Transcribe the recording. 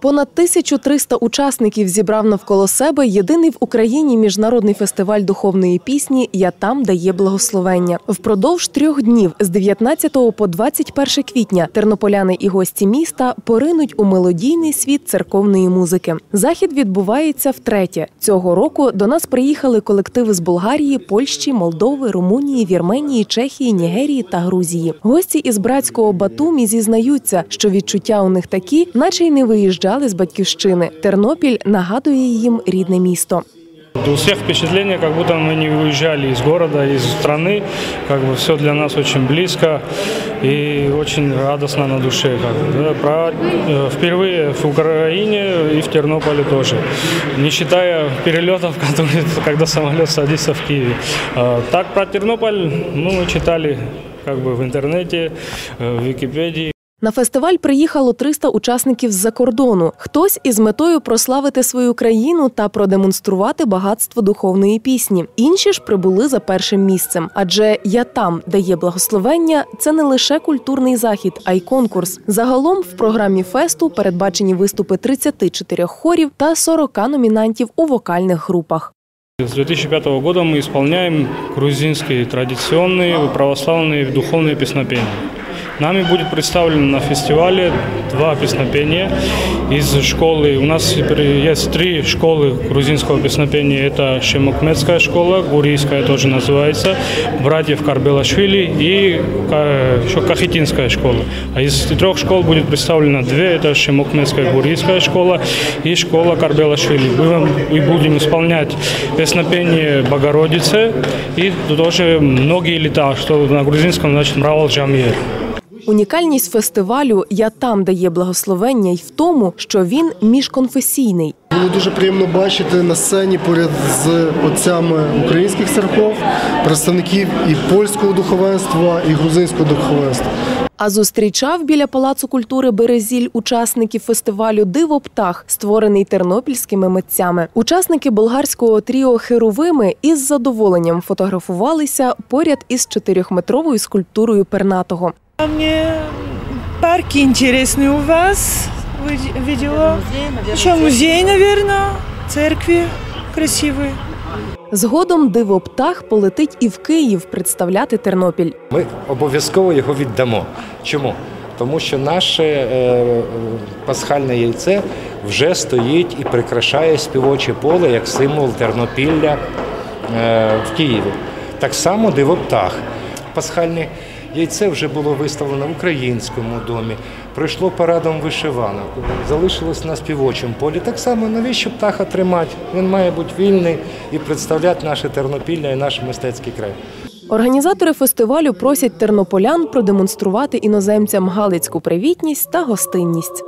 Понад 1300 учасників зібрав навколо себе єдиний в Україні міжнародний фестиваль духовної пісні Я там дає благословення. Впродовж трьох днів з 19 по 21 квітня тернополяни і гості міста поринуть у мелодійний світ церковної музики. Захід відбувається втретє. Цього року до нас приїхали колективи з Болгарії, Польщі, Молдови, Румунії, Вірменії, Чехії, Нігерії та Грузії. Гості із братського Батумі зізнаються, що відчуття у них такі, наче й не виїжджали з батьківщини. Тернопіль нагадує їм рідне місто. У всех впечатление, как будто мы не уезжали из города, из страны. Как бы все для нас очень близко и очень радостно на душе. Как бы, да. Про, э, впервые в Украине и в Тернополе тоже. Не считая перелетов, которые, когда самолет садится в Киеве. А, так про Тернополь ну, мы читали как бы в интернете, э, в Википедии. На фестиваль приїхало 300 учасників з-за кордону. Хтось із метою прославити свою країну та продемонструвати багатство духовної пісні. Інші ж прибули за першим місцем. Адже я там дає благословення це не лише культурний захід, а й конкурс. Загалом в програмі фесту передбачені виступи 34 хорів та 40 номінантів у вокальних групах. С 2005 года мы исполняем грузинские традиционные православные духовные песнопения. Нами будет представлено на фестивале два песнопения из школы. У нас есть три школы грузинского песнопения. Это Шемокметская школа, Гурийская тоже называется, братьев Карбелашвили и э, еще Кахетинская школа. А из трех школ будет представлено две. Это Шемокметская Гурийская школа и школа Карбелашвили. Мы будем исполнять песнопение Богородицы и тоже многие лета, что на грузинском значит «Мравал Джамир». Унікальність фестивалю Я там дає благословення й в тому, що він міжконфесійний. Було дуже приємно бачити на сцені поряд з отцями українських церков представників і польського духовенства, і грузинського духовенства. А зустрічав біля палацу культури Березіль учасників фестивалю Диво птах, створений тернопільськими митцями. Учасники болгарського тріо Херовими із задоволенням фотографувалися поряд із чотирьохметровою скульптурою пернатого. А мне парки интересные у вас ви- видела. Еще музей, наверное, церкви красивые. Згодом диво птах полетить і в Київ представляти Тернопіль. Ми обов'язково його віддамо. Чому? Тому що наше е, пасхальне яйце вже стоїть і прикрашає співоче поле як символ Тернопілля е, в Києві. Так само дивоптах. Пасхальне яйце вже було виставлено в українському домі, пройшло парадом вишиванок, залишилось на співочому полі. Так само навіщо птаха тримати? Він має бути вільний і представляти наше Тернопілля і наш мистецький край. Організатори фестивалю просять тернополян продемонструвати іноземцям галицьку привітність та гостинність.